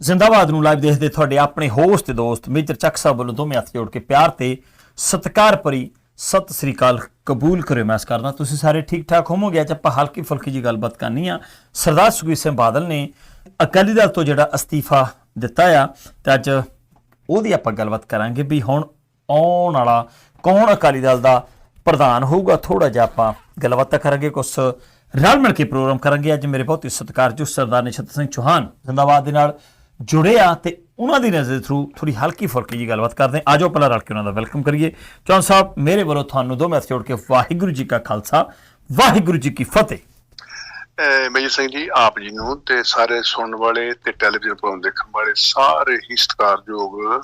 ਜ਼ਿੰਦਾਬਾਦ ਨੂੰ ਲਾਈਵ ਦੇਖਦੇ ਤੁਹਾਡੇ ਆਪਣੇ ਹੋਸਟ ਤੇ ਦੋਸਤ ਮੇਜਰ ਚੱਕ ਸਾਹਿਬ ਵੱਲੋਂ ਦੋਵੇਂ ਹੱਥ ਜੋੜ ਕੇ ਪਿਆਰ ਤੇ ਸਤਿਕਾਰ ਭਰੀ ਸਤਿ ਸ੍ਰੀ ਅਕਾਲ ਕਬੂਲ ਕਰਿਓ। ਮੈਂ ਆਸ ਕਰਦਾ ਤੁਸੀਂ ਸਾਰੇ ਠੀਕ ਠਾਕ ਹੋਵੋਗੇ? ਅੱਜ ਆਪਾਂ ਹਲਕੀ ਫੁਲਕੀ ਜੀ ਗੱਲਬਾਤ ਕਰਨੀ ਆ। ਸਰਦਾਰ ਸੁਖਬੀਰ ਸਿੰਘ ਬਾਦਲ ਨੇ ਅਕਾਲੀ ਦਲ ਤੋਂ ਜਿਹੜਾ ਅਸਤੀਫਾ ਦਿੱਤਾ ਆ, ਤੇ ਅੱਜ ਉਹਦੀ ਆਪਾਂ ਗੱਲਬਾਤ ਕਰਾਂਗੇ ਵੀ ਹੁਣ ਆਉਣ ਵਾਲਾ ਕੌਣ ਅਕਾਲੀ ਦਲ ਦਾ ਪ੍ਰਧਾਨ ਹੋਊਗਾ? ਥੋੜਾ ਜਿਹਾ ਆਪਾਂ ਗੱਲਬਾਤ ਕਰਾਂਗੇ, ਕੁਛ ਰਲ ਮਿਲ ਕੇ ਪ੍ਰੋਗਰਾਮ ਕਰਾਂਗੇ। ਅੱਜ ਮੇਰੇ ਬਹੁਤ ਹੀ ਸਤਿਕਾਰਯੋਗ ਸਰਦਾਰ ਨਿਸ਼ਤ ਸਿੰਘ ਚੌਹਾਨ ਜ਼ਿੰਦਾਬਾਦ ਦੇ ਨਾਲ ਜੁੜੇ ਆ ਤੇ ਉਹਨਾਂ ਦੀ ਨਜ਼ਰ ਥਰੂ ਥੋੜੀ ਹਲਕੀ ਫੁਲਕੀ ਜੀ ਗੱਲਬਾਤ ਕਰਦੇ ਆਜੋ ਪਹਿਲਾਂ ਰਲ ਕੇ ਉਹਨਾਂ ਦਾ ਵੈਲਕਮ ਕਰੀਏ। ਚੌਹਾਨ ਸਾਹਿਬ ਮੇਰੇ ਵੱਲੋਂ ਤੁਹਾਨੂੰ ਦੋ ਮੈਸੇਜ ਜੋੜ ਕੇ ਵਾਹਿਗੁਰੂ ਜੀ ਕਾ ਖਾਲਸਾ ਵਾਹਿਗੁਰੂ ਜੀ ਕੀ ਫਤਿਹ। ਮੇਜਰ ਸਿੰਘ ਜੀ ਆਪ ਜੀ ਨੂੰ ਤੇ ਸਾਰੇ ਸੁਣਨ ਵਾਲੇ ਤੇ ਟੈਲੀਵਿਜ਼ਨ ਪ੍ਰੋਗਰਾਮ ਦੇਖਣ ਵਾਲੇ ਸਾਰੇ ਹੀ ਸਤਿਕਾਰਯੋਗ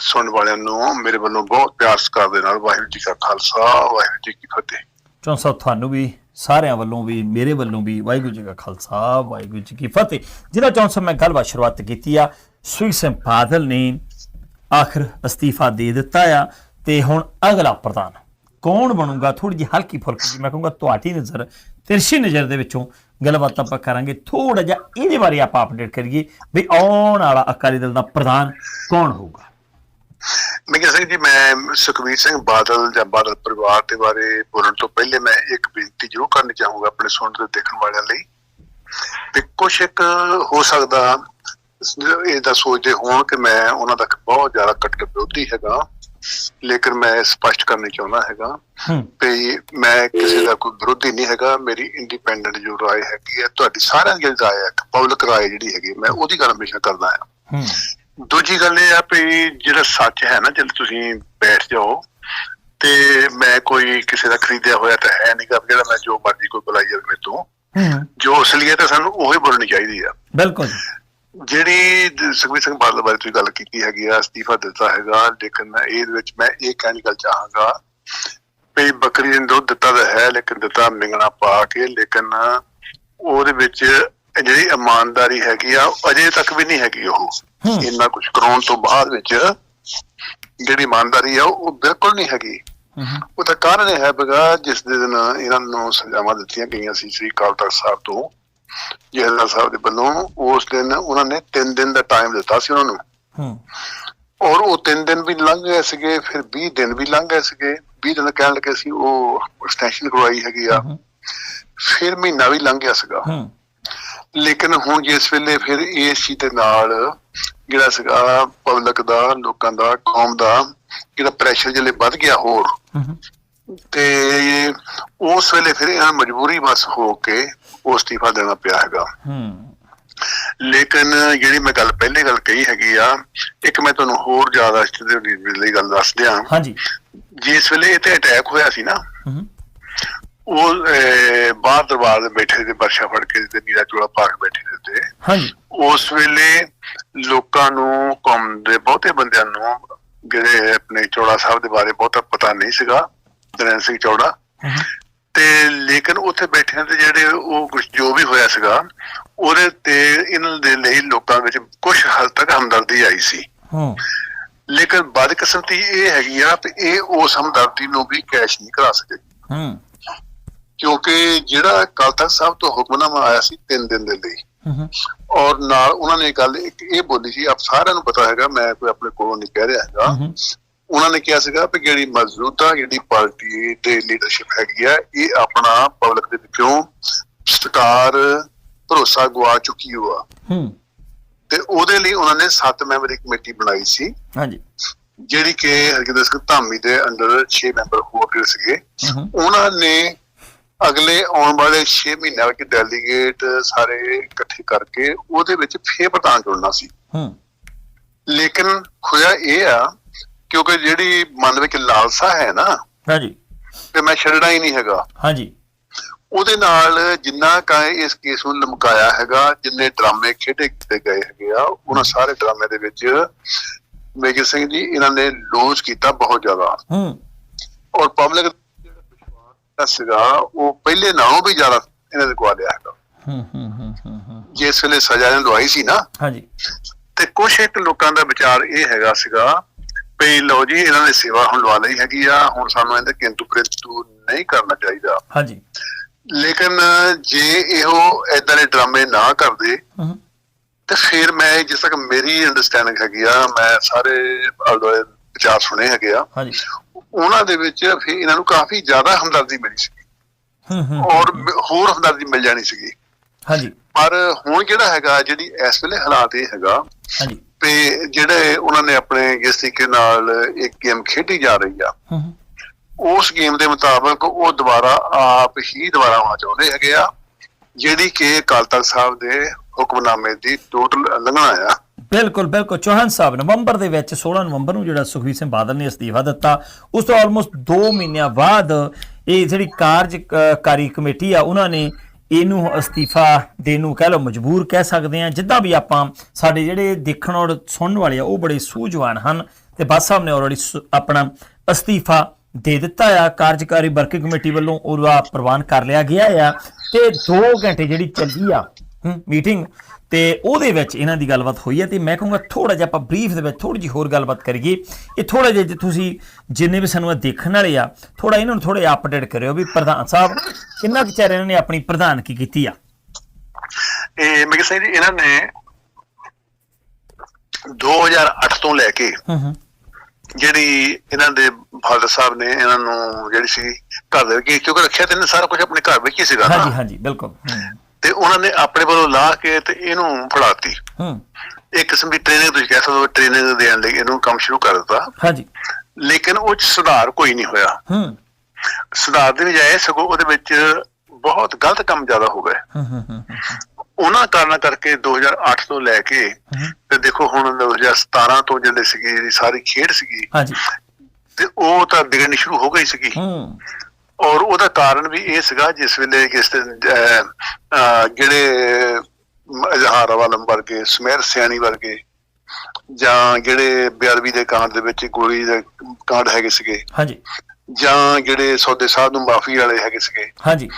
ਸੁਣਨ ਵਾਲਿਆਂ ਨੂੰ ਮੇਰੇ ਵੱਲੋਂ ਬਹੁਤ ਪਿਆਰ ਸਤਿਕਾਰ ਦੇ ਨਾਲ ਵਾਹਿਗੁਰੂ ਜੀ ਕਾ ਖਾਲਸਾ ਵਾਹਿਗੁਰੂ ਜੀ ਕੀ ਫਤਿਹ। ਚੌਹਾਨ ਸਾਹਿਬ ਤੁਹਾਨੂੰ ਵੀ ਸਾਰਿਆਂ ਵੱਲੋਂ ਵੀ, ਮੇਰੇ ਵੱਲੋਂ ਵੀ ਵਾਹਿਗੁਰੂ ਜੀ ਕਾ ਖਾਲਸਾ, ਵਾਹਿਗੁਰੂ ਜੀ ਕੀ ਫਤਿਹ। ਜਿਹਦਾ ਚੌਹਾਨ ਸਾਹਿਬ ਮੈਂ ਗੱਲਬਾਤ ਸ਼ੁਰੂਆਤ ਕੀਤੀ ਆ ਸੁਖਬੀਰ ਸਿੰਘ ਬਾਦਲ ਨੇ ਆਖਰ ਅਸਤੀਫਾ ਦੇ ਦਿੱਤਾ ਆ ਤੇ ਹੁਣ ਅਗਲਾ ਪ੍ਰਧਾਨ। ਕੌਣ ਬਣੂਗਾ? ਥੋੜੀ ਜਿਹੀ ਹਲਕੀ ਫੁਲਕੀ ਮੈਂ ਕਹੂੰਗਾ ਤੁਹਾਡੀ ਨਜ਼ਰ, ਤਿਰਛੀ ਨਜ਼ਰ ਦੇ ਵਿੱਚੋਂ ਗੱਲਬਾਤ ਆਪਾਂ ਕਰਾਂਗੇ। ਥੋੜਾ ਜਿਹਾ ਇਹਦੇ ਬਾਰੇ ਆਪਾਂ ਅਪਡੇਟ ਕਰੀਏ ਵੀ ਆਉਣ ਵਾਲਾ ਅਕਾਲੀ ਦਲ ਦਾ ਪ੍ਰਧਾਨ ਕੌਣ ਹੋਊਗਾ? ਮੇਜਰ ਸਿੰਘ ਜੀ ਮੈਂ ਸੁਖਬੀਰ ਸਿੰਘ ਬਾਦਲ ਜਾਂ ਬਾਦਲ ਪਰਿਵਾਰ ਦੇ ਬਾਰੇ ਬੋਲਣ ਤੋਂ ਪਹਿਲੇ ਮੈਂ ਇੱਕ ਬੇਨਤੀ ਜ਼ਰੂਰ ਕਰਨੀ ਚਾਹੂੰਗਾ ਆਪਣੇ ਸੁਣਨ ਤੇ ਦੇਖਣ ਵਾਲਿਆਂ ਲਈ ਤੇ ਕੁਛ ਇੱਕ ਹੋ ਸਕਦਾ ਇਹ ਦਾ ਸੋਚਦੇ ਹੋਣ ਕਿ ਮੈਂ ਉਹਨਾਂ ਦਾ ਬਹੁਤ ਜ਼ਿਆਦਾ ਕੱਟੜ ਵਿਰੋਧੀ ਹੈਗਾ ਲੇਕਿਨ ਮੈਂ ਸਪਸ਼ਟ ਕਰਨੀ ਚਾਹੁੰਦਾ ਹੈਗਾ ਹੂੰ ਤੇ ਮੈਂ ਕਿਸੇ ਦਾ ਕੋਈ ਵਿਰੋਧੀ ਨਹੀਂ ਹੈਗਾ ਮੇਰੀ ਇੰਡੀਪੈਂਡੈਂਟ ਜੋ رائے ਹੈਗੀ ਹੈ ਤੁਹਾਡੀ ਸਾਰਿਆਂ ਦੀ رائے ਹੈ ਪਬਲਿਕ رائے ਜਿਹੜੀ ਹੈਗੀ ਮੈਂ ਉਹਦੀ ਗੱਲ ਹਮੇਸ਼ਾ ਕਰਦਾ ਹਾਂ ਹੂੰ ਦੂਜੀ ਗੱਲ ਇਹ ਆ ਵੀ ਜਿਹੜਾ ਸੱਚ ਹੈ ਨਾ ਜਦ ਤੁਸੀਂ ਬੈਠ ਜਾਓ ਤੇ ਮੈਂ ਕੋਈ ਕਿਸੇ ਦਾ ਖਰੀਦਿਆ ਹੋਇਆ ਤਾਂ ਹੈ ਨਹੀਂ ਵੀ ਜਿਹੜਾ ਮੈਂ ਜੋ ਮਰਜ਼ੀ ਕੋਈ ਬੁਲਾਈ ਜਾਵੇ ਮੇਰੇ ਤੋਂ ਜੋ ਅਸਲੀਅਤ ਹੈ ਸਾਨੂੰ ਉਹੀ ਬੋਲਣੀ ਚਾਹੀਦੀ ਆ ਬਿਲਕੁਲ। ਜਿਹੜੀ ਸੁਖਬੀਰ ਸਿੰਘ ਬਾਦਲ ਬਾਰੇ ਤੁਸੀਂ ਗੱਲ ਕੀਤੀ ਹੈਗੀ ਆ ਅਸਤੀਫਾ ਦਿੱਤਾ ਹੈਗਾ ਲੇਕਿਨ ਇਹਦੇ ਵਿੱਚ ਮੈਂ ਇਹ ਕਹਿਣ ਦੀ ਗੱਲ ਚਾਹਾਂਗਾ ਵੀ ਬੱਕਰੀ ਨੇ ਦੁੱਧ ਦਿੱਤਾ ਤਾਂ ਹੈ ਲੇਕਿਨ ਦਿੱਤਾ ਮਿੰਗਣਾ ਪਾ ਕੇ ਲੇਕਿਨ ਉਹਦੇ ਵਿੱਚ ਜਿਹੜੀ ਇਮਾਨਦਾਰੀ ਹੈਗੀ ਆ ਅਜੇ ਤੱਕ ਵੀ ਨਹੀਂ ਹੈਗੀ ਉਹ। ਇੰਨਾ ਕੁਝ ਕਰਾਉਣ ਤੋਂ ਬਾਅਦ ਵਿੱਚ ਜਿਹੜੀ ਇਮਾਨਦਾਰੀ ਆ ਉਹ ਬਿਲਕੁਲ ਨਹੀਂ ਹੈਗੀ। ਉਹ ਤਾਂ ਕਾਰਨ ਹੈ ਬਗਾ ਜਿਸ ਦੇ ਦਿਨ ਇਹਨਾਂ ਨੂੰ ਸਜ਼ਾਵਾਂ ਦਿੱਤੀਆਂ ਗਈਆਂ ਸੀ ਸ੍ਰੀ ਤਖਤ ਸਾਹਿਬ ਤੋਂ ਜਹਲਾ ਸਾਹਿਬ ਦੇ ਵੱਲੋਂ ਉਸ ਦਿਨ ਉਹਨਾਂ ਨੇ 3 ਦਿਨ ਦਾ ਟਾਈਮ ਦਿੱਤਾ ਸੀ ਉਹਨਾਂ ਨੂੰ। ਹੂੰ। ਔਰ ਉਹ 3 ਦਿਨ ਵੀ ਲੰਘ ਗਏ ਸੀਗੇ ਫਿਰ 20 ਦਿਨ ਵੀ ਲੰਘ ਗਏ ਸੀਗੇ। 20 ਦਿਨ ਕਹਿਣ ਲੱਗੇ ਸੀ ਉਹ ਐਕਸਟੈਂਸ਼ਨ ਕਰਵਾਈ ਹੈਗੀ ਆ। ਫਿਰ ਮਹੀਨਾ ਵੀ ਲੰਘ ਗਿਆ ਸੀਗਾ। ਹੂੰ। ਲੇਕਿਨ ਹੁਣ ਜਿਸ ਵੇਲੇ ਫਿਰ ਇਸ ਚੀਜ਼ ਦੇ ਨਾਲ ਜਿਹੜਾ ਸੀਗਾ ਪਬਲਿਕ ਦਾ ਲੋਕਾਂ ਦਾ ਕੌਮ ਦਾ ਜਿਹੜਾ ਪ੍ਰੈਸ਼ਰ ਜਿਹੜੇ ਵੱਧ ਗਿਆ ਹੋਰ। ਤੇ ਉਸ ਵੇਲੇ ਫਿਰ ਇਹਨਾਂ ਮਜਬੂਰੀ ਬਸ ਹੋ ਕੇ ਉਹ ਅਸਤੀਫਾ ਦੇਣਾ ਪਿਆ ਹੈਗਾ। ਲੇਕਿਨ ਜਿਹੜੀ ਮੈਂ ਗੱਲ ਪਹਿਲੇ ਗੱਲ ਕਹੀ ਹੈਗੀ ਆ ਇੱਕ ਮੈਂ ਤੁਹਾਨੂੰ ਹੋਰ ਜ਼ਿਆਦਾ ਇਸ ਦੇ ਲਈ ਗੱਲ ਦੱਸ ਦਿਆਂ। ਹਾਂਜੀ। ਜਿਸ ਵੇਲੇ ਇਹ ਤੇ ਅਟੈਕ ਹੋਇਆ ਸੀ ਨਾ ਹੂੰ ਉਹ ਬਾਹਰ ਦਰਬਾਰ ਦੇ ਬੈਠੇ ਤੇ ਬਰਸ਼ਾ ਫੜ ਕੇ ਤੇ ਨੀਲਾ ਚੋਲਾ ਪਾ ਕੇ ਬੈਠੇ ਤੇ ਹਾਂਜੀ। ਉਸ ਵੇਲੇ ਲੋਕਾਂ ਨੂੰ ਕੌਮ ਦੇ ਬਹੁਤੇ ਬੰਦਿਆਂ ਨੂੰ ਜਿਹੜੇ ਆਪਣੇ ਚੋੜਾ ਸਾਹਿਬ ਦੇ ਬਾਰੇ ਬਹੁਤਾ ਪਤਾ ਨਹੀਂ ਸੀਗਾ ਦਰਨ ਸਿੰਘ ਚੌੜਾ। ਤੇ ਲੇਕਿਨ ਉੱਥੇ ਬੈਠਿਆਂ ਤੇ ਜਿਹੜੇ ਉਹ ਕੁਝ ਜੋ ਵੀ ਹੋਇਆ ਸੀਗਾ ਉਹਦੇ ਤੇ ਇਹਨਾਂ ਦੇ ਲਈ ਲੋਕਾਂ ਵਿੱਚ ਕੁਝ ਹੱਦ ਤੱਕ ਹਮਦਰਦੀ ਆਈ ਸੀ। ਹੂੰ। ਲੇਕਿਨ ਬਦਕਿਸਮਤੀ ਇਹ ਹੈਗੀ ਆ ਕਿ ਇਹ ਉਸ ਹਮਦਰਦੀ ਨੂੰ ਵੀ ਕੈਸ਼ ਨਹੀਂ ਕਰਾ ਸਕੇ। ਹੂੰ। ਕਿਉਂਕਿ ਜਿਹੜਾ ਕੱਲ ਤੱਕ ਸਾਹਿਬ ਤੋਂ ਹੁਕਮਨਾਮਾ ਆਇਆ ਸੀ 3 ਦਿਨ ਦੇ ਲਈ ਹੂੰ ਔਰ ਨਾਲ ਉਹਨਾਂ ਨੇ ਗੱਲ ਇੱਕ ਇਹ ਬੋਲੀ ਸੀ ਆਪ ਸਾਰਿਆਂ ਨੂੰ ਪਤਾ ਹੈਗਾ ਮੈਂ ਕੋਈ ਆਪਣੇ ਕੋਲੋਂ ਨਹੀਂ ਕਹਿ ਰਿਹਾ ਹੈਗਾ। ਹੂੰ ਉਹਨਾਂ ਨੇ ਕਿਹਾ ਸੀਗਾ ਕਿ ਜਿਹੜੀ ਮੌਜੂਦਾ ਜਿਹੜੀ ਪਾਰਟੀ ਤੇ ਲੀਡਰਸ਼ਿਪ ਹੈਗੀ ਆ ਇਹ ਆਪਣਾ ਪਬਲਿਕ ਦੇ ਵਿੱਚੋਂ ਸਤਕਾਰ ਭਰੋਸਾ ਗਵਾ ਚੁੱਕੀ ਹੋਆ। ਹੂੰ ਤੇ ਉਹਦੇ ਲਈ ਉਹਨਾਂ ਨੇ 7 ਮੈਂਬਰੀ ਕਮੇਟੀ ਬਣਾਈ ਸੀ। ਹਾਂਜੀ। ਜਿਹੜੀ ਕਿ ਹਰਕਿੰਦਰ ਸਿੰਘ ਧਾਮੀ ਦੇ ਅੰਡਰ 6 ਮੈਂਬਰ ਹੋਰ ਜਿਹੜੇ ਸੀਗੇ ਹੂੰ ਉਹਨਾਂ ਨੇ ਅਗਲੇ ਆਉਣ ਵਾਲੇ 6 ਮਹੀਨਿਆਂ ਵਿੱਚ ਡੈਲੀਗੇਟ ਸਾਰੇ ਇਕੱਠੇ ਕਰਕੇ ਉਹਦੇ ਵਿੱਚ ਫੇਰ ਪ੍ਰਧਾਨ ਚੁਣਨਾ ਸੀ। ਹੂੰ। ਲੇਕਿਨ ਖੋਇਆ ਇਹ ਆ ਕਿਉਂਕਿ ਜਿਹੜੀ ਮਨ ਵਿੱਚ ਲਾਲਸਾ ਹੈ ਨਾ ਹਾਂਜੀ। ਤੇ ਮੈਂ ਛੱਡਣਾ ਹੀ ਨਹੀਂ ਹੈਗਾ। ਹਾਂਜੀ। ਉਹਦੇ ਨਾਲ ਜਿੰਨਾ ਕਾ ਇਸ ਕੇਸ ਨੂੰ ਲਮਕਾਇਆ ਹੈਗਾ ਜਿੰਨੇ ਡਰਾਮੇ ਖੇਡੇ ਕੀਤੇ ਗਏ ਹੈਗੇ ਆ ਉਹਨਾਂ ਸਾਰੇ ਡਰਾਮੇ ਦੇ ਵਿੱਚ ਮੇਜਰ ਸਿੰਘ ਜੀ ਇਹਨਾਂ ਨੇ ਲੋਸ ਕੀਤਾ ਬਹੁਤ ਜ਼ਿਆਦਾ। ਹੂੰ। ਔਰ ਪਬਲਿਕ ਸੀਗਾ ਉਹ ਪਹਿਲੇ ਨਾਲੋਂ ਵੀ ਜ਼ਿਆਦਾ ਇਹਨਾਂ ਦੇ ਗਵਾ ਲਿਆ ਹੈਗਾ। ਹੂੰ ਹੂੰ ਹੂੰ ਜਿਸ ਵੇਲੇ ਸਜ਼ਾ ਨੇ ਲਵਾਈ ਸੀ ਨਾ ਹਾਂਜੀ। ਤੇ ਕੁਝ ਇੱਕ ਲੋਕਾਂ ਦਾ ਵਿਚਾਰ ਇਹ ਹੈਗਾ ਸੀਗਾ ਵੀ ਲਓ ਜੀ ਇਹਨਾਂ ਨੇ ਸੇਵਾ ਹੁਣ ਲਵਾ ਲਈ ਹੈਗੀ ਆ ਹੁਣ ਸਾਨੂੰ ਇਹਦੇ ਕਿੰਤੂ ਪ੍ਰੰਤੂ ਨਹੀਂ ਕਰਨਾ ਚਾਹੀਦਾ। ਹਾਂਜੀ। ਲੇਕਿਨ ਜੇ ਇਹੋ ਏਦਾਂ ਦੇ ਡਰਾਮੇ ਨਾ ਕਰਦੇ ਤੇ ਫਿਰ ਮੈਂ ਜਿਸ ਤੱਕ ਮੇਰੀ ਅੰਡਰਸਟੈਂਡਿੰਗ ਹੈਗੀ ਆ ਮੈਂ ਸਾਰੇ ਆਲੇ ਵਿਚਾਰ ਸੁਣੇ ਹੈਗੇ ਆ। ਹਾਂਜੀ। ਉਹਨਾਂ ਦੇ ਵਿੱਚ ਫਿਰ ਇਹਨਾਂ ਨੂੰ ਕਾਫੀ ਜ਼ਿਆਦਾ ਹਮਦਰਦੀ ਮਿਲੀ ਸੀ। ਹੂੰ ਹੂੰ ਔਰ ਹੋਰ ਹਮਦਰਦੀ ਮਿਲ ਜਾਣੀ ਸੀਗੀ। ਹਾਂਜੀ। ਪਰ ਹੁਣ ਜਿਹੜਾ ਹੈਗਾ ਜਿਹੜੀ ਇਸ ਵੇਲੇ ਹਾਲਾਤ ਇਹ ਹੈਗਾ ਹਾਂਜੀ। ਤੇ ਜਿਹੜੇ ਉਹਨਾਂ ਨੇ ਆਪਣੇ ਜਿਸ ਤਰੀਕੇ ਨਾਲ ਇੱਕ ਗੇਮ ਖੇਡੀ ਜਾ ਰਹੀ ਆ ਉਸ ਗੇਮ ਦੇ ਮੁਤਾਬਕ ਉਹ ਦੁਬਾਰਾ ਆਪ ਹੀ ਦੁਬਾਰਾ ਆਉਣਾ ਚਾਹੁੰਦੇ ਹੈਗੇ ਆ ਜਿਹੜੀ ਕਿ ਅਕਾਲ ਤਖਤ ਸਾਹਿਬ ਦੇ ਹੁਕਮਨਾਮੇ ਦੀ ਟੋਟਲ ਉਲੰਘਣਾ ਆ। ਬਿਲਕੁਲ ਬਿਲਕੁਲ। ਚੌਹਾਨ ਸਾਹਿਬ, ਨਵੰਬਰ ਦੇ ਵਿੱਚ 16 ਨਵੰਬਰ ਨੂੰ ਜਿਹੜਾ ਸੁਖਬੀਰ ਸਿੰਘ ਬਾਦਲ ਨੇ ਅਸਤੀਫਾ ਦਿੱਤਾ, ਉਸ ਤੋਂ ਆਲਮੋਸਟ 2 ਮਹੀਨਿਆਂ ਬਾਅਦ ਇਹ ਜਿਹੜੀ ਕਾਰਜਕਾਰੀ ਕਮੇਟੀ ਆ, ਉਹਨਾਂ ਨੇ ਇਹਨੂੰ ਅਸਤੀਫਾ ਦੇਣ ਨੂੰ ਕਹਿ ਲਓ ਮਜਬੂਰ ਕਹਿ ਸਕਦੇ ਆ ਜਿੱਦਾਂ ਵੀ ਆਪਾਂ ਸਾਡੇ ਜਿਹੜੇ ਦੇਖਣ ਔਰ ਸੁਣਨ ਵਾਲੇ ਆ, ਉਹ ਬੜੇ ਸੂਝਵਾਨ ਹਨ ਤੇ ਬਾਦ ਸਾਹਿਬ ਨੇ ਆਲਰੇਡੀ ਆਪਣਾ ਅਸਤੀਫਾ ਦੇ ਦਿੱਤਾ ਆ। ਕਾਰਜਕਾਰੀ ਵਰਕਿੰਗ ਕਮੇਟੀ ਵੱਲੋਂ ਉਹਦਾ ਪ੍ਰਵਾਨ ਕਰ ਲਿਆ ਗਿਆ ਆ ਤੇ 2 ਘੰਟੇ ਜਿਹੜੀ ਚੱਲੀ ਆ ਮੀਟਿੰਗ ਤੇ ਉਹਦੇ ਵਿੱਚ ਇਹਨਾਂ ਦੀ ਗੱਲਬਾਤ ਹੋਈ ਹੈ ਤੇ ਮੈਂ ਕਹੂੰਗਾ ਥੋੜਾ ਜਿਹਾ ਆਪਾਂ ਬਰੀਫ ਦੇ ਵਿੱਚ ਥੋੜੀ ਜਿਹੀ ਹੋਰ ਗੱਲਬਾਤ ਕਰੀਏ। ਇਹ ਥੋੜਾ ਜਿਹਾ ਜੇ ਤੁਸੀਂ ਜਿੰਨੇ ਵੀ ਸਾਨੂੰ ਦੇਖਣ ਵਾਲੇ ਆ ਥੋੜਾ ਇਹਨਾਂ ਨੂੰ ਥੋੜਾ ਅਪਡੇਟ ਕਰਿਓ ਵੀ ਪ੍ਰਧਾਨ ਸਾਹਿਬ ਕਿੰਨਾ ਕੁ ਚਿਰ ਇਹਨਾਂ ਨੇ ਆਪਣੀ ਪ੍ਰਧਾਨਗੀ ਕੀਤੀ ਆ? ਇਹ ਮੈਂ ਕਹਿੰਦਾ ਜੀ ਇਹਨਾਂ ਨੇ 2008 ਤੋਂ ਲੈ ਕੇ ਹੂੰ ਹੂੰ। ਜਿਹੜੀ ਇਹਨਾਂ ਦੇ ਫਾਦਰ ਸਾਹਿਬ ਨੇ ਇਹਨਾਂ ਨੂੰ ਜਿਹੜੀ ਸੀ ਘਰ ਦੇ ਵਿੱਚ ਕਿਉਂਕਿ ਰੱਖਿਆ ਤੇ ਇਹਨੇ ਸਾਰਾ ਕੁਝ ਆਪਣੇ ਘਰ ਵਿੱਚ ਹੀ ਸੀਗਾ ਹਾਂਜੀ ਹਾਂਜੀ ਬਿਲਕੁਲ। ਤੇ ਉਹਨਾਂ ਨੇ ਆਪਣੇ ਵੱਲੋਂ ਲਾ ਕੇ ਤੇ ਇਹਨੂੰ ਫੜਾਤੀ। ਹੂੰ। ਇੱਕ ਕਿਸਮ ਦੀ ਟ੍ਰੇਨਿੰਗ ਤੁਸੀਂ ਕਹਿ ਸਕਦੇ ਹੋ ਟ੍ਰੇਨਿੰਗ ਦੇਣ ਲਈ ਇਹਨੂੰ ਕੰਮ ਸ਼ੁਰੂ ਕਰ ਦਿੱਤਾ। ਹਾਂਜੀ। ਲੇਕਿਨ ਉਹ 'ਚ ਸੁਧਾਰ ਕੋਈ ਨਹੀਂ ਹੋਇਆ। ਹੂੰ। ਸੁਧਾਰ ਦੇ ਬਜਾਏ ਸਗੋਂ ਉਹਦੇ ਵਿੱਚ ਬਹੁਤ ਗਲਤ ਕੰਮ ਜ਼ਿਆਦਾ ਹੋ ਗਏ। ਹੂੰ ਹੂੰ ਉਹਨਾਂ ਕਾਰਨਾਂ ਕਰਕੇ 2008 ਤੋਂ ਲੈ ਕੇ ਤੇ ਦੇਖੋ ਹੁਣ 2017 ਤੋਂ ਜਿਹੜੇ ਸੀਗੀ ਜਿਹੜੀ ਸਾਰੀ ਖੇਡ ਸੀਗੀ ਹਾਂਜੀ। ਤੇ ਉਹ ਤਾਂ ਵਿਗੜਨੀ ਸ਼ੁਰੂ ਹੋ ਗਈ ਸੀਗੀ। ਹੂੰ। ਔਰ ਉਹਦਾ ਕਾਰਨ ਵੀ ਇਹ ਸੀਗਾ ਜਿਸ ਵੇਲੇ ਕਿਸ ਤੇ ਜਿਹੜੇ ਇਜ਼ਹਾਰ ਵਾਲਮ ਵਰਗੇ ਸਮੇਰ ਸਿਆਣੀ ਵਰਗੇ ਜਾਂ ਜਿਹੜੇ ਬਿਆਰਵੀ ਦੇ ਕਾਂਡ ਦੇ ਵਿੱਚ ਗੋਲੀ ਦੇ ਕਾਂਡ ਹੈਗੇ ਸੀਗੇ ਹਾਂਜੀ। ਜਾਂ ਜਿਹੜੇ ਸੌਦੇ ਸਾਹਿਬ ਨੂੰ ਮਾਫੀ ਵਾਲੇ ਹੈਗੇ ਸੀਗੇ ਹਾਂਜੀ।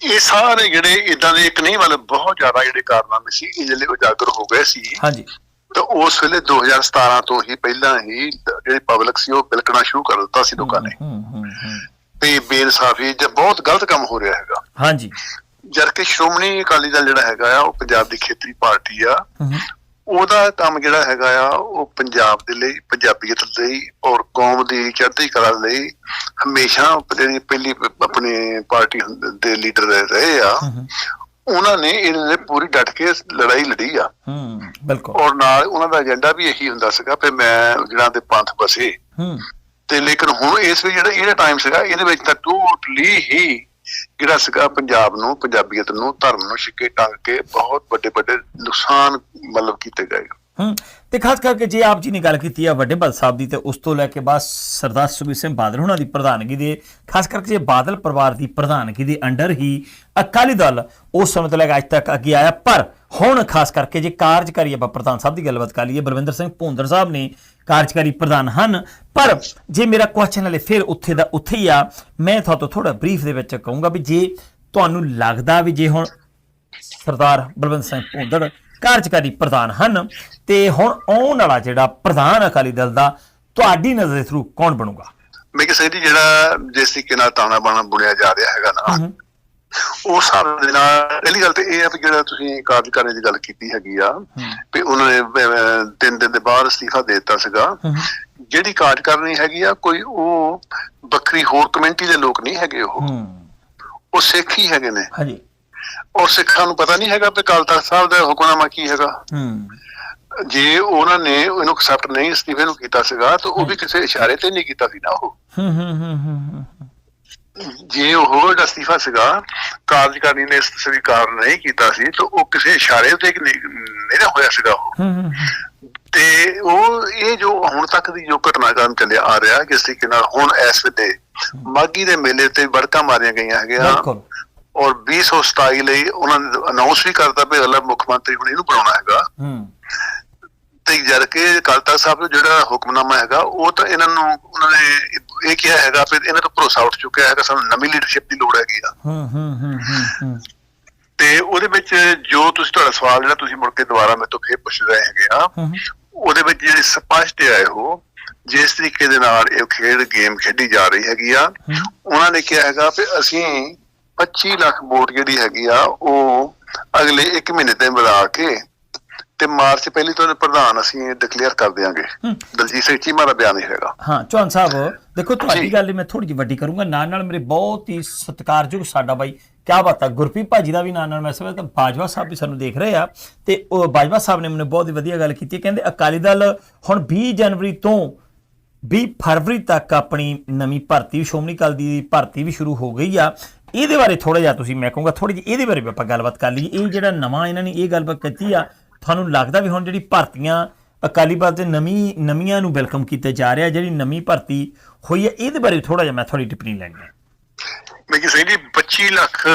ਇਹ ਸਾਰੇ ਜਿਹੜੇ ਇਦਾਂ ਦੇ ਇੱਕ ਨਹੀਂ ਮਤਲਬ ਬਹੁਤ ਜ਼ਿਆਦਾ ਜਿਹੜੇ ਕਾਰਨਾਮੇ ਸੀ ਇਹ ਜਿਹੜੇ ਉਜਾਗਰ ਹੋ ਗਏ ਸੀ ਹਾਂਜੀ। ਤਾਂ ਉਸ ਵੇਲੇ 2017 ਤੋਂ ਹੀ ਪਹਿਲਾਂ ਹੀ ਜਿਹੜੀ ਪਬਲਿਕ ਸੀ ਉਹ ਬਿਲਕਣਾ ਸ਼ੁਰੂ ਕਰ ਦਿੱਤਾ ਸੀ ਲੋਕਾਂ ਨੇ। ਹੂੰ ਹੂੰ ਹੂੰ। ਤੇ ਬੇਇਨਸਾਫੀ ਜਾਂ ਬਹੁਤ ਗਲਤ ਕੰਮ ਹੋ ਰਿਹਾ ਹੈਗਾ। ਹਾਂਜੀ। ਜਦ ਕਿ ਸ਼੍ਰੋਮਣੀ ਅਕਾਲੀ ਦਲ ਜਿਹੜਾ ਹੈਗਾ ਆ ਉਹ ਪੰਜਾਬ ਦੀ ਖੇਤਰੀ ਪਾਰਟੀ ਆ। ਉਹਦਾ ਕੰਮ ਜਿਹੜਾ ਹੈਗਾ ਆ ਉਹ ਪੰਜਾਬ ਦੇ ਲਈ ਪੰਜਾਬੀਅਤ ਲਈ ਔਰ ਕੌਮ ਦੀ ਚੜ੍ਹਦੀ ਕਲਾ ਲਈ ਹਮੇਸ਼ਾ ਜਿਹੜੀ ਪਹਿਲੀ ਆਪਣੀ ਪਾਰਟੀ ਦੇ ਲੀਡਰ ਰਹੇ ਆ। ਉਹਨਾਂ ਨੇ ਇਹਦੇ ਲਈ ਪੂਰੀ ਡਟ ਕੇ ਲੜਾਈ ਲੜੀ ਆ। ਹੂੰ ਬਿਲਕੁਲ। ਔਰ ਨਾਲ ਉਹਨਾਂ ਦਾ ਏਜੰਡਾ ਵੀ ਇਹੀ ਹੁੰਦਾ ਸੀਗਾ ਕਿ ਮੈਂ ਜਿਹੜਾ ਦੇ ਪੰਥ ਬਸੇ। ਹੂੰ ਤੇ ਲੇਕਿਨ ਹੁਣ ਇਸ ਵੀ ਜਿਹੜਾ ਇਹਦਾ ਟਾਈਮ ਸੀਗਾ, ਇਹਦੇ ਵਿੱਚ ਤਾਂ ਟੋਟਲੀ ਹੀ ਜਿਹੜਾ ਸੀਗਾ ਪੰਜਾਬ ਨੂੰ, ਪੰਜਾਬੀਅਤ ਨੂੰ, ਧਰਮ ਨੂੰ ਛਿੱਕੇ ਟੰਗ ਕੇ ਬਹੁਤ ਵੱਡੇ ਵੱਡੇ ਨੁਕਸਾਨ ਮਤਲਬ ਕੀਤੇ ਗਏ। ਹੂੰ। ਤੇ ਖਾਸ ਕਰਕੇ ਜੇ ਆਪ ਜੀ ਨੇ ਗੱਲ ਕੀਤੀ ਆ ਵੱਡੇ ਬਾਦਲ ਸਾਹਿਬ ਦੀ, ਤੇ ਉਸ ਤੋਂ ਲੈ ਕੇ ਬਾਅਦ ਸਰਦਾਰ ਸੁਖਬੀਰ ਸਿੰਘ ਬਾਦਲ ਉਹਨਾਂ ਦੀ ਪ੍ਰਧਾਨਗੀ ਦੇ, ਖਾਸ ਕਰਕੇ ਜੇ ਬਾਦਲ ਪਰਿਵਾਰ ਦੀ ਪ੍ਰਧਾਨਗੀ ਦੇ ਅੰਡਰ ਹੀ ਅਕਾਲੀ ਦਲ ਉਸ ਸਮੇਂ ਤੋਂ ਲੈ ਕੇ ਅੱਜ ਤੱਕ ਅੱਗੇ ਆਇਆ। ਪਰ ਹੁਣ ਖਾਸ ਕਰਕੇ ਜੇ ਕਾਰਜਕਾਰੀ ਆਪਾਂ ਪ੍ਰਧਾਨ ਸਾਹਿਬ ਦੀ ਗੱਲਬਾਤ ਕਰ ਲਈਏ, ਬਲਵਿੰਦਰ ਸਿੰਘ ਭੁੰਦਰ ਸਾਹਿਬ ਨੇ ਕਾਰਜਕਾਰੀ ਪ੍ਰਧਾਨ ਹਨ। ਪਰ ਜੇ ਮੇਰਾ ਕੁਐਸਚਨ ਹਲੇ ਫਿਰ ਉੱਥੇ ਦਾ ਉੱਥੇ ਹੀ ਆ, ਮੈਂ ਤੁਹਾਡੇ ਤੋਂ ਥੋੜਾ ਬਰੀਫ ਦੇ ਵਿੱਚ ਕਹੂੰਗਾ ਵੀ ਜੇ ਤੁਹਾਨੂੰ ਲੱਗਦਾ ਵੀ ਜੇ ਹੁਣ ਸਰਦਾਰ ਬਲਵਿੰਦਰ ਸਿੰਘ ਭੁੰਦੜ ਕਾਰਜਕਾਰੀ ਪ੍ਰਧਾਨ ਹਨ ਤੇ ਹੁਣ ਆਉਣ ਵਾਲਾ ਜਿਹੜਾ ਪ੍ਰਧਾਨ ਅਕਾਲੀ ਦਲ ਦਾ ਤੁਹਾਡੀ ਨਜ਼ਰ ਦੇ ਥਰੂ ਕੌਣ ਬਣੂਗਾ? ਮੈਂ ਕਿ ਸਹੀ ਜਿਹੜਾ ਜਿਸ ਤਰੀਕੇ ਨਾਲ ਤਾਣਾ ਬਾਣਾ ਬੁਣਿਆ ਜਾ ਰਿਹਾ ਹੈਗਾ ਨਾ ਹੂੰ ਉਸ ਹਿਸਾਬ ਦੇ ਨਾਲ ਪਹਿਲੀ ਗੱਲ ਤੇ ਇਹ ਹੈ ਵੀ ਜਿਹੜਾ ਤੁਸੀਂ ਕਾਰਜਕਾਰੀ ਦੀ ਗੱਲ ਕੀਤੀ ਹੈਗੀ ਆ ਵੀ ਉਹਨਾਂ ਨੇ ਤਿੰਨ ਦਿਨ ਦੇ ਬਾਅਦ ਅਸਤੀਫਾ ਦੇ ਦਿੱਤਾ ਸੀਗਾ। ਜਿਹੜੀ ਕਾਰਜਕਾਰਨੀ ਹੈਗੀ ਆ ਕੋਈ ਉਹ ਵੱਖਰੀ ਹੋਰ ਕਮੇਟੀ ਦੇ ਲੋਕ ਨਹੀਂ ਹੈਗੇ ਉਹ। ਉਹ ਸਿੱਖ ਹੀ ਹੈਗੇ ਨੇ। ਹਾਂਜੀ। ਔਰ ਸਿੱਖਾਂ ਨੂੰ ਪਤਾ ਨਹੀਂ ਹੈਗਾ ਵੀ ਅਕਾਲ ਤਖਤ ਸਾਹਿਬ ਦਾ ਹੁਕਮਨਾਮਾ ਕੀ ਹੈਗਾ। ਹੂੰ। ਜੇ ਉਹਨਾਂ ਨੇ ਇਹਨੂੰ ਐਕਸੈਪਟ ਨਹੀਂ ਅਸਤੀਫੇ ਨੂੰ ਕੀਤਾ ਸੀਗਾ ਤਾਂ ਉਹ ਵੀ ਕਿਸੇ ਇਸ਼ਾਰੇ ਤੇ ਨਹੀਂ ਕੀਤਾ ਸੀ ਨਾ ਉਹ। ਹੂੰ ਹੂੰ ਹੂੰ ਜੇ ਉਹ ਅਸਤੀਫਾ ਸੀਗਾ ਕਾਰਜਕਾਰੀ ਨੇ ਸਵੀਕਾਰ ਨਹੀਂ ਕੀਤਾ ਸੀ ਤਾਂ ਉਹ ਕਿਸੇ ਇਸ਼ਾਰੇ ਤੇ ਨਹੀਂ ਹੋਇਆ ਸੀਗਾ ਉਹ। ਹੂੰ ਤੇ ਉਹ ਇਹ ਜੋ ਹੁਣ ਤੱਕ ਦੀ ਜੋ ਘਟਨਾਕ੍ਰਮ ਚੱਲਿਆ ਆ ਰਿਹਾ ਜਿਸ ਤਰੀਕੇ ਨਾਲ ਹੁਣ ਇਸ ਵੇਲੇ ਮਾਗੀ ਦੇ ਮੇਲੇ ਤੇ ਬੜਕਾ ਮਾਰੀਆਂ ਗਈਆਂ ਹੈਗੀਆਂ। ਬਿਲਕੁਲ। ਔਰ 2027 ਲਈ ਉਹਨਾਂ ਨੇ ਅਨਾਉਂਸ ਵੀ ਕਰਤਾ ਵੀ ਅਗਲਾ ਮੁੱਖ ਮੰਤਰੀ ਹੁਣ ਇਹਨੂੰ ਬਣਾਉਣਾ ਹੈਗਾ। ਹੂੰ। ਤੇ ਜਦ ਕਿ ਅਕਾਲ ਤਖਤ ਸਾਹਿਬ ਦਾ ਜਿਹੜਾ ਹੁਕਮਨਾਮਾ ਹੈਗਾ ਉਹ ਤਾਂ ਇਹਨਾਂ ਨੂੰ ਉਹਨਾਂ ਨੇ ਇਹ ਕਿਹਾ ਹੈਗਾ ਵੀ ਇਹਨਾਂ ਤੋਂ ਭਰੋਸਾ ਉੱਠ ਚੁੱਕਿਆ ਹੈਗਾ ਸਾਨੂੰ ਨਵੀਂ ਲੀਡਰਸ਼ਿਪ ਦੀ ਲੋੜ ਹੈਗੀ ਆ। ਹੂੰ ਹੂੰ ਹੂੰ ਹੂੰ ਹੂੰ। ਤੇ ਉਹਦੇ ਵਿੱਚ ਜੋ ਤੁਸੀਂ ਤੁਹਾਡਾ ਸਵਾਲ ਜਿਹੜਾ ਤੁਸੀਂ ਮੁੜ ਕੇ ਦੁਬਾਰਾ ਮੇਰੇ ਤੋਂ ਫੇਰ ਪੁੱਛ ਰਹੇ ਹੈਗੇ ਆ ਹੂੰ ਉਹਦੇ ਵਿੱਚ ਜਿਹੜੀ ਸਪਸ਼ਟ ਹੈ ਉਹ ਜਿਸ ਤਰੀਕੇ ਦੇ ਨਾਲ ਇਹ ਖੇਡ ਗੇਮ ਖੇਡੀ ਜਾ ਰਹੀ ਹੈਗੀ ਆ ਉਹਨਾਂ ਨੇ ਕਿਹਾ ਹੈਗਾ ਵੀ ਅਸੀਂ 25 ਲੱਖ ਵੋਟ ਜਿਹੜੀ ਹੈਗੀ ਆ ਉਹ ਅਗਲੇ 1 ਮਹੀਨੇ ਤੇ ਮਿਲਾ ਕੇ ਤੇ ਮਾਰਚ ਪਹਿਲੀ ਤੋਂ ਪ੍ਰਧਾਨ ਅਸੀਂ ਡਿਕਲੇਅਰ ਕਰ ਦਿਆਂਗੇ ਦਲਜੀਤ ਸਿੰਘ ਚੀਮਾ ਦਾ ਬਿਆਨ ਹੀ ਹੈਗਾ ਹਾਂ ਚੌਹਾਨ ਸਾਹਿਬ ਦੇਖੋ ਤੁਹਾਡੀ। ਗੱਲ ਮੈਂ ਥੋੜੀ ਜਿਹੀ ਵੱਡੀ ਕਰੂੰਗਾ ਨਾਲ ਨਾਲ ਮੇਰੇ ਬਹੁਤ ਹੀ ਸਤਿਕਾਰਯੋਗ ਸਾਡਾ ਬਾਈ ਕਿਆ ਬਾਤ ਹੈ ਗੁਰਪ੍ਰੀਤ ਭਾਜੀ ਦਾ ਵੀ ਨਾਲ ਨਾਲ ਮੈਂ ਸਮਝਦਾ ਤਾਂ ਬਾਜਵਾ ਸਾਹਿਬ ਵੀ ਸਾਨੂੰ ਦੇਖ ਰਹੇ ਆ ਤੇ ਉਹ ਬਾਜਵਾ ਸਾਹਿਬ ਨੇ ਮੈਨੂੰ ਬਹੁਤ ਹੀ ਵਧੀਆ ਗੱਲ ਕੀਤੀ। ਕਹਿੰਦੇ ਅਕਾਲੀ ਦਲ ਹੁਣ 20 ਜਨਵਰੀ ਤੋਂ 20 ਫਰਵਰੀ ਤੱਕ ਆਪਣੀ ਨਵੀਂ ਭਰਤੀ ਸ਼੍ਰੋਮਣੀ ਅਕਾਲੀ ਦੀ ਭਰਤੀ ਵੀ ਸ਼ੁਰੂ ਹੋ ਗਈ ਆ ਇਹਦੇ ਬਾਰੇ ਥੋੜਾ ਜਿਹਾ ਤੁਸੀਂ ਮੈਂ ਕਹੂੰਗਾ ਥੋੜੀ ਜਿਹੀ ਇਹਦੇ ਬਾਰੇ ਵੀ ਆਪਾਂ ਗੱਲਬਾਤ ਕਰ ਲਈਏ। ਇਹ ਜਿਹੜਾ ਨਵਾਂ ਇਹਨਾਂ ਨੇ ਇਹ ਗੱਲਬਾਤ ਕੀਤੀ ਆ ਤੁਹਾਨੂੰ ਲੱਗਦਾ ਵੀ ਹੁਣ ਜਿਹੜੀ ਭਰਤੀਆਂ ਅਕਾਲੀ ਦਲ ਤੇ ਨਵੀਂ ਨਵੀਆਂ ਨੂੰ ਵੈਲਕਮ ਕੀਤਾ ਜਾ ਰਿਹਾ ਜਿਹੜੀ ਨਵੀਂ ਭਰਤੀ ਹੋਈ ਹੈ ਇਹਦੇ ਬਾਰੇ ਥੋੜਾ ਜਿਹਾ ਮੈਂ ਥੋੜੀ ਟਿੱਪਣੀ ਲੈਣੀ ਹੈ ਮੈਂ ਕਿ ਜੀ 25 ਲੱਖ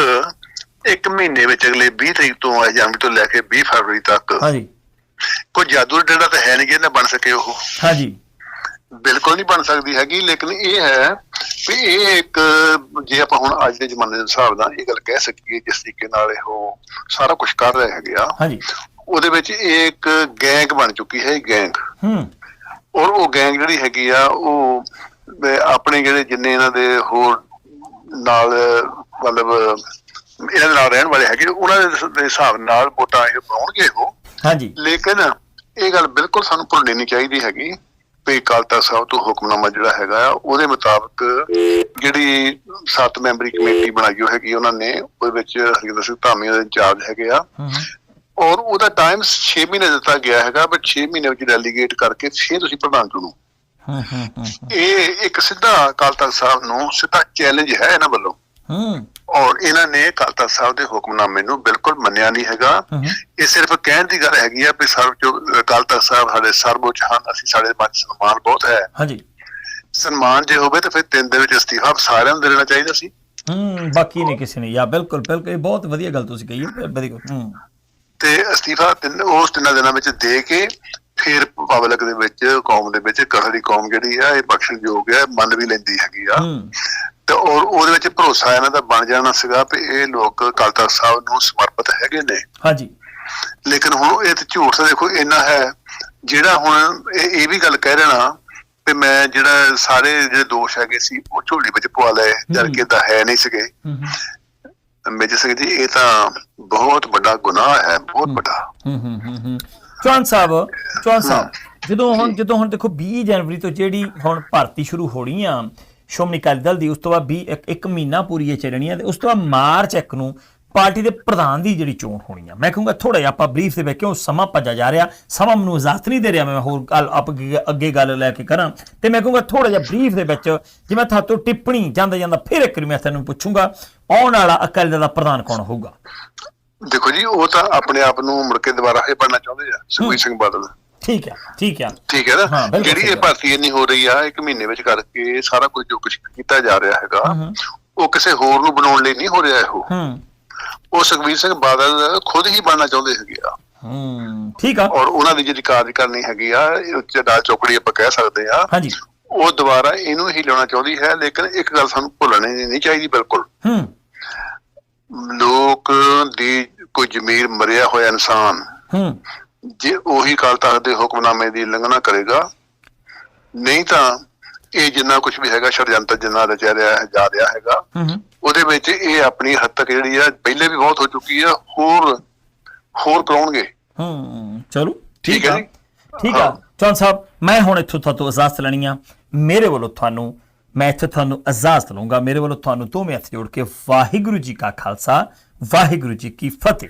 ਇੱਕ ਮਹੀਨੇ ਵਿੱਚ ਅਗਲੇ 20 ਤਰੀਕ ਤੋਂ ਆ ਜਨਵਰੀ ਤੋਂ ਲੈ ਕੇ 20 ਫਰਵਰੀ ਤੱਕ ਹਾਂਜੀ। ਕੋਈ ਜਾਦੂ ਡੰਡਾ ਤਾਂ ਹੈ ਨਹੀਂ ਜਿਹਨਾਂ ਬਣ ਸਕੇ ਉਹ। ਹਾਂਜੀ। ਬਿਲਕੁਲ ਨਹੀਂ ਬਣ ਸਕਦੀ ਹੈਗੀ ਲੇਕਿਨ ਇਹ ਹੈ ਵੀ ਇਹ ਇੱਕ ਜੇ ਆਪਾਂ ਹੁਣ ਅੱਜ ਦੇ ਜ਼ਮਾਨੇ ਦੇ ਹਿਸਾਬ ਨਾਲ ਇਹ ਗੱਲ ਕਹਿ ਸਕੀਏ ਜਿਸ ਤਰੀਕੇ ਨਾਲ ਇਹ ਸਾਰਾ ਕੁਝ ਕਰ ਰਹੇ ਹੈਗੇ ਆ ਹਾਂਜੀ। ਉਹਦੇ ਵਿੱਚ ਇਹ ਇੱਕ ਗੈਂਗ ਬਣ ਚੁੱਕੀ ਹੈ ਗੈਂਗ। ਹੂੰ। ਔਰ ਉਹ ਗੈਂਗ ਜਿਹੜੀ ਹੈਗੀ ਆ ਉਹ ਆਪਣੇ ਜਿਹੜੇ ਜਿੰਨੇ ਇਹਨਾਂ ਦੇ ਹੋਰ ਨਾਲ ਮਤਲਬ ਇਹਨਾਂ ਦੇ ਨਾਲ ਰਹਿਣ ਵਾਲੇ ਹੈਗੇ ਉਹਨਾਂ ਦੇ ਦੇ ਹਿਸਾਬ ਨਾਲ ਵੋਟਾਂ ਇਹ ਪਾਉਣਗੇ ਉਹ। ਹਾਂਜੀ। ਲੇਕਿਨ ਇਹ ਗੱਲ ਬਿਲਕੁਲ ਸਾਨੂੰ ਭੁੱਲਣੀ ਨਹੀਂ ਚਾਹੀਦੀ ਹੈਗੀ। ਵੀ ਅਕਾਲ ਤਖਤ ਸਾਹਿਬ ਤੋਂ ਹੁਕਮਨਾਮਾ ਜਿਹੜਾ ਹੈਗਾ ਆ ਉਹਦੇ ਮੁਤਾਬਕ ਜਿਹੜੀ ਸੱਤ ਮੈਂਬਰੀ ਕਮੇਟੀ ਬਣਾਈ ਹੋਈ ਹੈਗੀ ਉਹਨਾਂ ਨੇ ਉਹਦੇ ਵਿੱਚ ਹਰਜਿੰਦਰ ਸਿੰਘ ਧਾਮੀ ਦੇ ਇੰਚਾਰਜ ਹੈਗੇ ਆ। ਔਰ ਉਹਦਾ ਟਾਈਮ 6 ਮਹੀਨੇ ਦਿੱਤਾ ਗਿਆ ਹੈਗਾ ਬਟ 6 ਮਹੀਨੇ ਵਿੱਚ ਡੈਲੀਗੇਟ ਕਰਕੇ ਫਿਰ ਤੁਸੀਂ ਪ੍ਰਧਾਨ ਚੁਣੋ। ਹੂੰ ਹੂੰ ਹੂੰ ਇਹ ਇੱਕ ਸਿੱਧਾ ਅਕਾਲ ਤਖਤ ਸਾਹਿਬ ਨੂੰ ਸਿੱਧਾ ਚੈਲੰਜ ਹੈ ਇਹਨਾਂ ਵੱਲੋਂ। ਹੂੰ। ਔਰ ਇਹਨਾਂ ਨੇ ਅਕਾਲ ਤਖਤ ਸਾਹਿਬ ਦੇ ਹੁਕਮਨਾਮੇ ਨੂੰ ਬਿਲਕੁਲ ਮੰਨਿਆ ਨਹੀਂ ਹੈਗਾ। ਇਹ ਸਿਰਫ ਕਹਿਣ ਦੀ ਗੱਲ ਹੈਗੀ ਆ ਵੀ ਅਕਾਲ ਤਖਤ ਸਾਹਿਬ ਸਾਡੇ ਸਰਵਉੱਚ ਹਨ ਅਸੀਂ ਸਾਡੇ ਮਨ 'ਚ ਸਨਮਾਨ ਬਹੁਤ ਹੈ। ਹਾਂਜੀ। ਸਨਮਾਨ ਜੇ ਹੋਵੇ ਤਾਂ ਫਿਰ ਤਿੰਨ ਦੇ ਵਿੱਚ ਅਸਤੀਫਾ ਸਾਰਿਆਂ ਨੂੰ ਦੇਣਾ ਚਾਹੀਦਾ ਸੀ। ਹੂੰ ਬਾਕੀ ਨਹੀਂ ਕਿਸੇ ਨੇ। ਯਾ ਬਿਲਕੁਲ ਬਿਲਕੁਲ ਇਹ ਬਹੁਤ ਵਧੀਆ ਗੱਲ ਤੁਸੀਂ ਕਹੀ ਹੈ ਵਧੀਆ ਹੂੰ। ਤੇ ਅਸਤੀਫਾ ਤਿੰਨ ਉਸ ਤਿੰਨਾਂ ਦਿਨਾਂ ਵਿੱਚ ਦੇ ਕੇ ਫਿਰ ਪਬਲਿਕ ਦੇ ਵਿੱਚ ਕੌਮ ਦੇ ਵਿੱਚ ਕਹੜੀ ਕੌਮ ਜਿਹੜੀ ਆ ਇਹ ਬਖਸ਼ਣਯੋਗ ਹੈ ਮੰਨ ਵੀ ਲੈਂਦੀ ਹੈਗੀ ਆ। ਤੇ ਔਰ ਉਹਦੇ ਵਿੱਚ ਭਰੋਸਾ ਇਹਨਾਂ ਦਾ ਬਣ ਜਾਣਾ ਸੀਗਾ ਵੀ ਇਹ ਲੋਕ ਅਕਾਲ ਤਖਤ ਸਾਹਿਬ ਨੂੰ ਸਮਰਪਿਤ ਹੈਗੇ ਨੇ। ਹਾਂਜੀ। ਲੇਕਿਨ ਹੁਣ ਇਹ ਤੇ ਝੂਠ ਤਾਂ ਦੇਖੋ ਇੰਨਾ ਹੈ ਜਿਹੜਾ ਹੁਣ ਇਹ ਇਹ ਵੀ ਗੱਲ ਕਹਿ ਰਹਿਣਾ ਕਿ ਮੈਂ ਜਿਹੜਾ ਸਾਰੇ ਜਿਹੜੇ ਦੋਸ਼ ਹੈਗੇ ਸੀ ਉਹ ਝੋਲੀ ਵਿੱਚ ਪਵਾ ਲਏ ਜਦ ਕਿ ਤਾਂ ਹੈ ਨਹੀਂ ਹੂੰ ਮੇਜਰ ਸਿੰਘ ਜੀ ਇਹ ਤਾਂ ਬਹੁਤ ਵੱਡਾ ਗੁਨਾਹ ਹੈ ਬਹੁਤ ਵੱਡਾ। ਹੂੰ ਹੂੰ ਹੂੰ ਹੂੰ। ਚੌਹਾਨ ਸਾਹਿਬ ਚੌਹਾਨ ਸਾਹਿਬ ਜਦੋਂ ਹੁਣ ਜਦੋਂ ਹੁਣ ਦੇਖੋ 20 ਜਨਵਰੀ ਤੋਂ ਜਿਹੜੀ ਹੁਣ ਭਰਤੀ ਸ਼ੁਰੂ ਹੋਣੀ ਆ ਸ਼੍ਰੋਮਣੀ ਅਕਾਲੀ ਦਲ ਦੀ ਉਸ ਤੋਂ ਬਾਅਦ 20 ਇੱਕ, ਮਹੀਨਾ ਪੂਰੀ ਇਹ ਚੱਲਣੀ ਆ ਤੇ ਉਸ ਤੋਂ ਬਾਅਦ ਮਾਰਚ 1 ਨੂੰ ਪਾਰਟੀ ਦੇ ਪ੍ਰਧਾਨ ਦੀ ਜਿਹੜੀ ਚੋਣ ਹੋਣੀ ਆ। ਮੈਂ ਕਹੂੰਗਾ ਥੋੜਾ ਜਿਹਾ ਆਪਾਂ ਬਰੀਫ ਦੇ ਵਿੱਚ ਕਿਉਂ ਸਮਾਂ ਭੱਜਾ ਜਾ ਰਿਹਾ ਸਮਾਂ ਮੈਨੂੰ ਇਜਾਜ਼ਤ ਨਹੀਂ ਦੇ ਰਿਹਾ ਮੈਂ ਹੋਰ ਗੱਲ ਅੱਗੇ- ਗੱਲ ਲੈ ਕੇ ਕਰਾਂ। ਤੇ ਮੈਂ ਕਹੂੰਗਾ ਥੋੜਾ ਜਿਹਾ ਬਰੀਫ ਦੇ ਵਿੱਚ ਜਿਵੇਂ ਤੁਹਾਤੋਂ ਟਿੱਪਣੀ ਜਾਂਦਾ ਜਾਂਦਾ ਫਿਰ ਇੱਕ ਵਾਰੀ ਮੈਂ ਤੁਹਾਨੂੰ ਪੁੱਛੂੰਗਾ ਆਉਣ ਵਾਲਾ ਅਕਾਲੀ ਦਲ ਦਾ ਪ੍ਰਧਾਨ ਕੌਣ ਹੋਊਗਾ? ਦੇਖੋ ਜੀ ਉਹ ਤਾਂ ਆਪਣੇ ਆਪ ਨੂੰ ਮੁੜ ਕੇ ਦੁਬਾਰਾ ਇਹ ਪੜਨਾ ਚਾਹੁੰਦੇ ਆ ਸੁਖਬੀਰ ਸਿੰਘ ਬਾਦਲ। ਠੀਕ ਹੈ ਠੀਕ ਹੈ। ਠੀਕ ਹੈ ਨਾ? ਜਿਹੜੀ ਇਹ। ਭਰਤੀ ਇੰਨੀ ਹੋ ਰਹੀ ਆ ਇੱਕ ਮਹੀਨੇ ਵਿੱਚ ਕਰਕੇ ਸਾਰਾ ਕੁਝ ਜੋ ਕੁਝ ਕੀਤਾ ਜਾ ਰਿਹਾ ਹੈਗਾ। ਉਹ ਕਿਸੇ ਹੋਰ ਨੂੰ ਬਣਾਉਣ ਲਈ ਨਹੀਂ ਹੋ ਰਿਹਾ ਇਹੋ। ਹੂੰ ਉਹ ਸੁਖਬੀਰ ਸਿੰਘ ਬਾਦਲ ਖੁਦ ਹੀ ਬਣਨਾ ਚਾਹੁੰਦੇ ਹੈਗੇ ਆ। ਹੂੰ ਠੀਕ ਆ। ਔਰ ਉਹਨਾਂ ਦੀ ਜਿਹੜੀ ਕਾਰਜ ਕਰਨੀ ਹੈਗੀ ਆ ਦਾਲ ਚੌਕੜੀ ਆਪਾਂ ਕਹਿ ਸਕਦੇ ਆ ਹਾਂਜੀ। ਉਹ ਦੁਬਾਰਾ ਇਹਨੂੰ ਹੀ ਲਿਆਉਣਾ ਚਾਹੁੰਦੀ ਹੈ ਲੇਕਿਨ ਇੱਕ ਗੱਲ ਸਾਨੂੰ ਭੁੱਲਣੀ ਨਹੀਂ ਚਾਹੀਦੀ ਬਿਲਕੁਲ। ਹੂੰ ਲੋਕ ਦੀ ਕੋਈ ਜ਼ਮੀਰ ਮਰਿਆ ਹੋਇਆ ਇਨਸਾਨ ਹੂੰ ਜੇ ਉਹੀ ਕਾਲ ਤਖਤ ਦੇ ਹੁਕਮਨਾਮੇ ਦੀ ਉਲੰਘਣਾ ਕਰੇਗਾ ਨਹੀਂ ਤਾਂ ਇਹ ਜਿੰਨਾ ਕੁਝ ਵੀ ਹੈਗਾ ਸ਼ਰਜੰਤਰ ਜਿੰਨਾ ਰਚਿਆ ਰਿਹਾ ਹੈ ਜਾ ਰਿਹਾ ਹੈਗਾ ਉਹਦੇ ਵਿੱਚ ਇਹ ਆਪਣੀ ਹੱਦ ਤੱਕ ਜਿਹੜੀ ਆ ਪਹਿਲੇ ਵੀ ਬਹੁਤ ਹੋ ਚੁੱਕੀ ਆ ਹੋਰ ਹੋਰ ਕਰਾਉਣਗੇ। ਹੂੰ ਚਲੋ ਠੀਕ ਹੈ। ਠੀਕ ਆ। ਚੌਨ ਸਾਹਿਬ ਮੈਂ ਹੁਣ ਇੱਥੋਂ ਤੁਹਾਤੋਂ ਇਜਾਜ਼ਤ ਲੈਣੀ ਆ। ਮੇਰੇ ਵੱਲੋਂ ਤੁਹਾਨੂੰ ਮੈਂ ਇੱਥੇ ਤੁਹਾਨੂੰ ਇਜਾਜ਼ਤ ਲਵਾਂਗਾ ਮੇਰੇ ਵੱਲੋਂ ਤੁਹਾਨੂੰ ਦੋਵੇਂ ਹੱਥ ਜੋੜ ਕੇ ਵਾਹਿਗੁਰੂ ਜੀ ਕਾ ਖਾਲਸਾ ਵਾਹਿਗੁਰੂ ਜੀ ਕੀ ਫਤਿਹ।